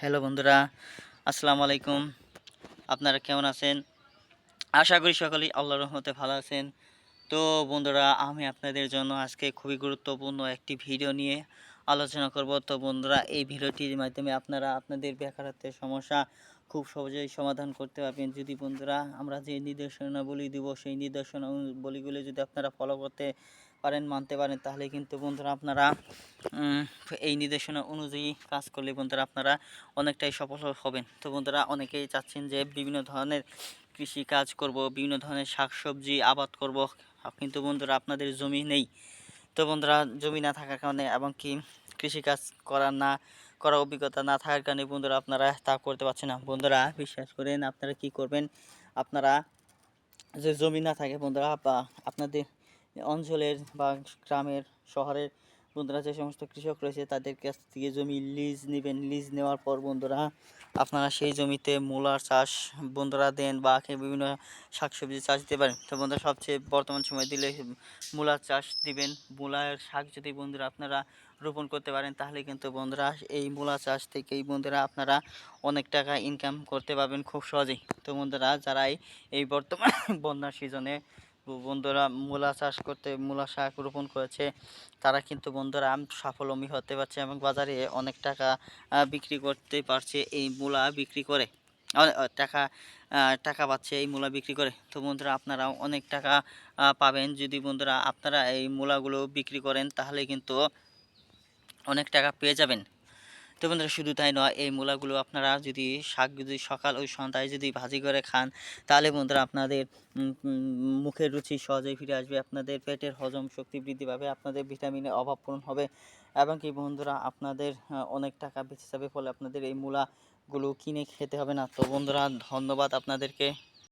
Hello বন্ধুরা, আসসালামু আলাইকুম। আপনারা কেমন আছেন? আশা করি সকলেই আল্লাহর রহমতে ভালো আছেন। তো বন্ধুরা, আমি আপনাদের জন্য আজকে খুবই গুরুত্বপূর্ণ একটি ভিডিও নিয়ে আলোচনা করব। তো বন্ধুরা, এই ভিডিওটির মাধ্যমে আপনারা আপনাদের বেকারত্বের সমস্যা খুব সহজেই সমাধান করতে পারবেন। যদি বন্ধুরা, আমরা যে নির্দেশনাবলী দিব, সেই নির্দেশনাবলীগুলো যদি আপনারা ফলো করতে পারেন, মানতে পারেন, তাহলে কিন্তু বন্ধুরা আপনারা এই নির্দেশনা অনুযায়ী কাজ করলে বন্ধুরা আপনারা অনেকটাই সফল হবেন। তো বন্ধুরা অনেকেই চাচ্ছেন যে বিভিন্ন ধরনের কৃষি কাজ করব, বিভিন্ন ধরনের শাকসবজি আবাদ করব, কিন্তু বন্ধুরা আপনাদের জমি নেই। তো বন্ধুরা জমি না থাকার কারণে এবং কি কৃষিকাজ করার না করার অভিজ্ঞতা না থাকার কারণে বন্ধুরা আপনারা তা করতে পারছেন না। বন্ধুরা বিশ্বাস করেন আপনারা কি করবেন? আপনারা যে জমি না থাকে বন্ধুরা আপনাদের অঞ্চলের বা গ্রামের, শহরের বন্ধুরা যে সমস্ত কৃষক রয়েছে তাদের কাছ থেকে জমি লিজ নেবেন। লিজ নেওয়ার পর বন্ধুরা, আপনারা সেই জমিতে মূলার চাষ বন্ধুরা দেন বা বিভিন্ন শাকসবজি চাষ দিতে পারেন। তো বন্ধুরা, সবচেয়ে বর্তমান সময় দিলে মূলার চাষ দিবেন। মূলার শাক যদি বন্ধুরা আপনারা রোপণ করতে পারেন, তাহলে কিন্তু বন্ধুরা এই মূলা চাষ থেকেই বন্ধুরা আপনারা অনেক টাকা ইনকাম করতে পারবেন খুব সহজেই। তো বন্ধুরা যারা এই- এই বর্তমান বন্যার সিজনে বন্ধুরা মূলা চাষ করতে, মূলা শাক রোপণ করেছে। তারা কিন্তু বন্ধুরা সাফল্যমী হতে পারছে এবং বাজারে অনেক টাকা বিক্রি করতে পারছে এই মূলা বিক্রি করে। টাকা টাকা পাচ্ছে এই মূলা বিক্রি করে। তো বন্ধুরা আপনারাও অনেক টাকা পাবেন। যদি বন্ধুরা আপনারা এই মূলাগুলো বিক্রি করেন তাহলে কিন্তু অনেক টাকা পেয়ে যাবেন। তো বন্ধুরা, শুধু তাই নয়, এই মূলাগুলো আপনারা যদি শাক, যদি সকাল ওই সন্ধ্যায় যদি ভাজি করে খান, তাহলে বন্ধুরা আপনাদের মুখের রুচি সহজেই ফিরে আসবে, আপনাদের পেটের হজম শক্তি বৃদ্ধি পাবে, আপনাদের ভিটামিনের অভাব পূরণ হবে এবং কি বন্ধুরা, আপনাদের অনেক টাকা বেঁচে যাবে, ফলে আপনাদের এই মূলাগুলো কিনে খেতে হবে না। তো বন্ধুরা, ধন্যবাদ আপনাদেরকে।